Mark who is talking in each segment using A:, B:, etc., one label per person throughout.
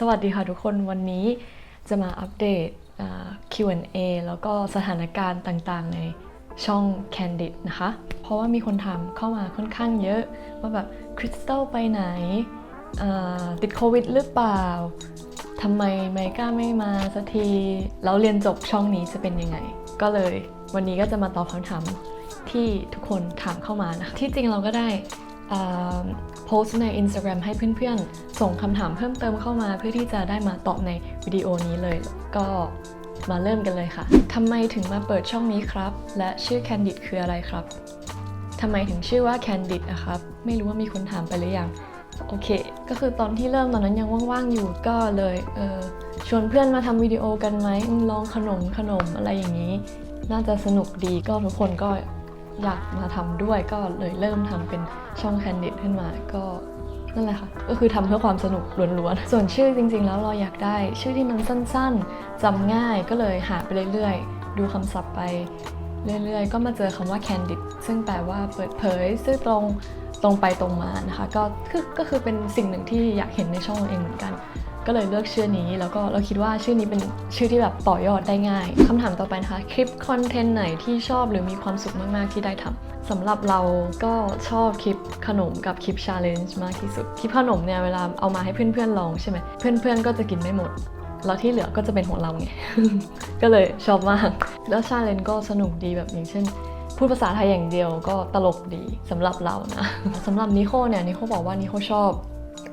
A: สวัสดีค่ะทุกคนวันนี้จะมาอัปเดต Q&A แล้วก็สถานการณ์ต่างๆ ในช่อง Candid นะคะ เพราะว่ามีคนถามเข้ามาค่อนข้างเยอะ ว่าแบบคริสตัลไปไหน ติดโควิดหรือเปล่าทำไมไมก้าไม่มาสักที แล้วเรียนจบช่องนี้จะเป็นยังไง ก็เลยวันนี้ก็จะมาตอบคำถามที่ทุกคนถามเข้ามานะคะที่จริงเราก็ได้ โพสต์ใน Instagram ให้เพื่อนๆ ส่งคำถามเพิ่มเติมเข้ามาเพื่อที่จะได้มาตอบในวิดีโอนี้เลย ก็มาเริ่มกันเลยค่ะทำไมถึงมาเปิดช่องนี้ครับ และชื่อ Candid คืออะไรครับทำไมถึงชื่อว่า Candid อะครับ ไม่รู้ว่ามีคนถามไปหรือยังโอเค ก็คือตอนที่เริ่มตอนนั้นยังว่างๆอยู่ก็เลยเออชวนเพื่อนมาทำวิดีโอกันไหมอืมลองขนมขนมอะไรอย่างนี้ น่าจะสนุกดีก็ทุกคนก็ อยากมาทำด้วยก็เลยเริ่มทำเป็นช่อง Candid ขึ้นมาก็นั่นแหละค่ะ ก็คือทำเพื่อความสนุกล้วนๆ ส่วนชื่อจริงๆ แล้วเราอยากได้ ชื่อที่มันสั้นๆจำง่ายก็เลยหาไปเรื่อยๆ ดูคำศัพท์ไปเรื่อยๆ ก็มาเจอคำว่า Candid ซึ่งแปลว่าเปิดเผยซื่อตรงตรงไปตรงมานะคะ ก็คือก็คือเป็นสิ่งหนึ่งที่อยากเห็นในช่องเราเองเหมือนกัน ก็เลยเลือกชื่อนี้ แล้วก็เราคิดว่าชื่อนี้เป็นชื่อที่แบบต่อยอดได้ง่ายคำถามต่อไปนะคะ คลิปคอนเทนต์ไหนที่ชอบหรือมีความสุขมาก ๆ ที่ได้ทำสำหรับเราก็ชอบคลิปขนมกับคลิปชาเลนจ์มากที่สุด คลิปขนมเนี่ยเวลาเอามาให้เพื่อนๆลองใช่ไหมเพื่อนๆก็จะกินไม่หมดแล้วที่เหลือก็จะเป็นของเราไง ก็เลยชอบมาก แล้วชาเลนจ์ก็สนุกดีแบบอย่างเช่น พูดภาษาไทยอย่างเดียวก็ตลกดีสำหรับเรานะสำหรับนิโคเนี่ยนิโคบอกว่านิโคชอบ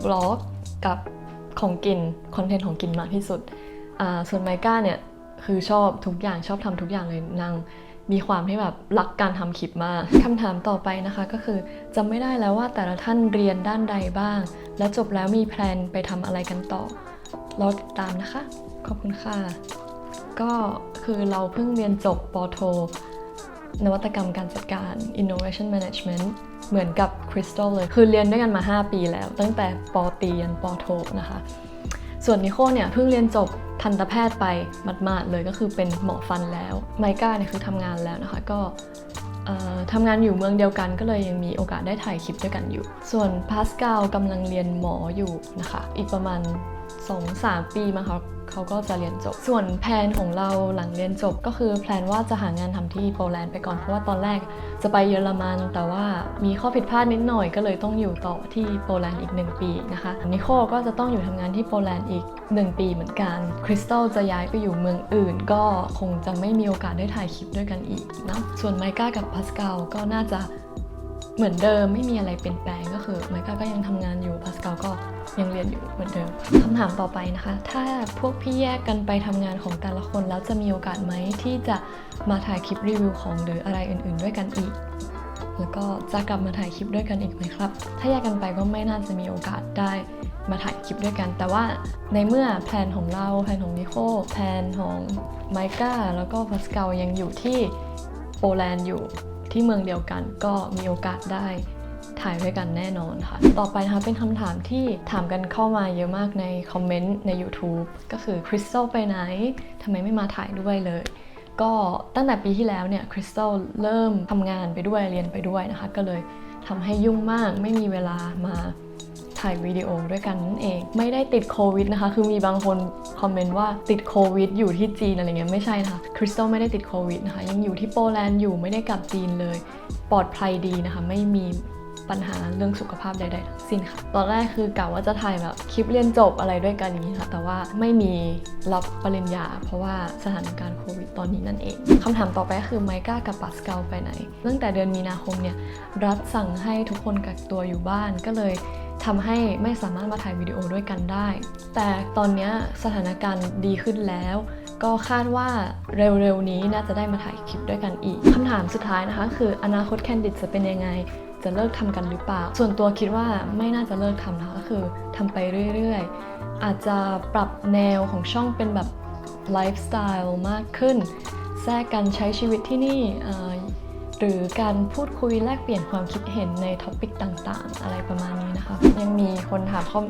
A: วล็อกกับ ของกินคอนเทนต์ของกินมากที่สุด ส่วนไมก้าเนี่ยคือชอบทุกอย่างชอบทำทุกอย่างเลยนางมีความที่แบบรักการทำคลิปมากคำถามต่อไปนะคะก็คือจำไม่ได้แล้วว่าแต่ละท่านเรียนด้านใดบ้าง และจบแล้วมีแพลนไปทำอะไรกันต่อรอติดตามนะคะ ขอบคุณค่ะ ก็คือเราเพิ่งเรียนจบปโท นวัตกรรมการจัดการ innovation management เหมือนกับ Crystal เลย คือเรียนด้วยกันมา 5 ปีแล้ว ตั้งแต่ปตียันปโทนะคะ ส่วนนิโคเนี่ยเพิ่งเรียนจบทันตแพทย์ไปหมาดๆเลยก็คือเป็นหมอฟันแล้ว ไมก้าเนี่ยคือทำงานแล้วนะคะ ก็ทำงานอยู่เมืองเดียวกันก็เลยยังมีโอกาสได้ถ่ายคลิปด้วยกันอยู่ ส่วนพาสกาลกำลังเรียนหมออยู่นะคะ อีกประมาณ 2-3 ปีมั้งคะ เขาก็จะเรียนจบ ส่วนแผนของเราหลังเรียนจบก็คือแพลนว่าจะหางานทำที่โปแลนด์ไปก่อน เพราะว่าตอนแรกจะไปเยอรมัน แต่ว่ามีข้อผิดพลาดนิดหน่อยก็เลยต้องอยู่ต่อที่โปแลนด์อีก 1 ปีนะคะ นิโคก็จะต้องอยู่ทำงานที่โปแลนด์อีก 1 ปีเหมือนกัน คริสตัลจะย้ายไปอยู่เมืองอื่น ก็คงจะไม่มีโอกาสได้ถ่ายคลิปด้วยกันอีกนะส่วนไมก้ากับพาสกาลก็น่าจะ เหมือนเดิมไม่มีอะไรเปลี่ยนแปลงก็คือไมก้าก็ยังทำงานอยู่พาสกาก็ยังเรียนอยู่เหมือนเดิมคำถามต่อไปนะคะ ถ้าพวกพี่แยกกันไปทำงานของแต่ละคนแล้วจะมีโอกาสไหมที่จะมาถ่ายคลิปรีวิวของหรืออะไรอื่น ๆ ด้วยกันอีก แล้วก็จะกลับมาถ่ายคลิปด้วยกันอีกไหมครับ ถ้าแยกกันไปก็ไม่น่าจะมีโอกาสได้มาถ่ายคลิปด้วยกัน แต่ว่าในเมื่อแพลนของเราแพลนของนิโคแพลนของไมก้าแล้วก็พาสกายังอยู่ที่โปแลนด์อยู่ ที่เมืองเดียวกันก็มีโอกาสได้ถ่ายด้วยกันแน่นอนค่ะ ต่อไปนะคะเป็นคำถามที่ถามกันเข้ามาเยอะมากในคอมเมนต์ใน YouTube ก็คือคริสตัลไปไหนทำไมไม่มาถ่ายด้วยเลย ก็ตั้งแต่ปีที่แล้วเนี่ยคริสตัลเริ่มทำงานไปด้วยเรียนไปด้วยนะคะ ก็เลยทำให้ยุ่งมากไม่มีเวลามา ถ่ายวิดีโอด้วยกันนั่นเอง ไม่ได้ติดโควิดนะคะ คือมีบางคนคอมเมนต์ว่าติดโควิด อยู่ที่จีนอะไรเงี้ยไม่ใช่นะคะคริสตัลไม่ได้ติดโควิดนะคะยังอยู่ที่โปแลนด์อยู่ไม่ได้กลับจีนเลย ปลอดภัยดีนะคะ ไม่มี ปัญหาเรื่องสุขภาพใดๆทั้งสิ้นค่ะ ตอนแรกคือกะว่าจะถ่ายแบบคลิปเรียนจบอะไรด้วยกันอย่างนี้ค่ะ แต่ว่าไม่มีรับปริญญา เพราะว่าสถานการณ์โควิดตอนนี้นั่นเองคำถามต่อไปคือไมก้ากับปัสกาลไปไหน ตั้งแต่เดือนมีนาคมเนี่ยรัฐสั่งให้ทุกคนกักตัวอยู่บ้านก็เลยทำให้ไม่สามารถมาถ่ายวิดีโอด้วยกันได้ แต่ตอนนี้สถานการณ์ดีขึ้นแล้ว ก็คาดว่าเร็วๆนี้น่าจะได้มาถ่ายคลิปด้วยกันอีกคำถามสุดท้ายนะคะ คืออนาคตแคนดิดจะเป็นยังไง จะเลิกทำกันหรือเปล่า ส่วนตัวคิดว่าไม่น่าจะเลิกทำนะก็คือทำไปเรื่อยๆ อาจจะปรับแนวของช่องเป็นแบบไลฟ์สไตล์มากขึ้น แทรกการใช้ชีวิตที่นี่หรือการพูดคุยแลกเปลี่ยนความคิดเห็นในท็อปิกต่างๆ อะไรประมาณนี้นะคะ ยังมีคนถามเขา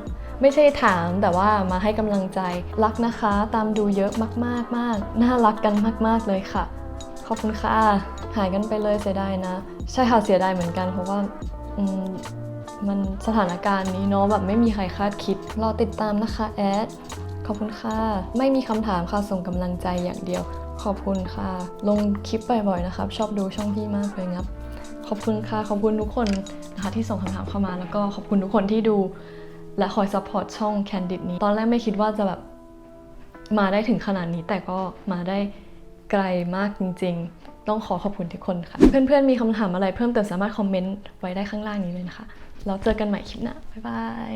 A: ไม่ใช่ถามแต่ว่ามาให้กำลังใจรักนะคะ ตามดูเยอะมากๆมากน่ารักกันมาก ๆเลยค่ะ ขอบคุณค่ะ หายกันไปเลยเสียดายนะ ใช่ค่ะเสียดายเหมือนกันเพราะว่าอืมมันสถานการณ์นี้เนาะแบบไม่มีใครคาดคิด รอติดตามนะคะแอด ขอบคุณค่ะ ไม่มีคำถามค่ะส่งกำลังใจอย่างเดียว ขอบคุณค่ะ ลงคลิปบ่อยๆนะครับ ชอบดูช่องพี่มากเลยครับ ขอบคุณค่ะ ขอบคุณทุกคนนะคะที่ส่งคำถามเข้ามาแล้วก็ขอบคุณทุกคนที่ดู และคอยซัพพอร์ตช่อง Candid นี้ ตอนแรกไม่คิดว่าจะแบบมาได้ถึงขนาดนี้แต่ก็มาได้ ไกลมากจริง ๆ ต้องขอขอบคุณทุกคนค่ะ เพื่อนๆมีคำถามอะไรเพิ่มเติมสามารถคอมเมนต์ไว้ได้ข้างล่างนี้เลยนะคะ แล้วเจอกันใหม่คลิปหน้า บ๊ายบาย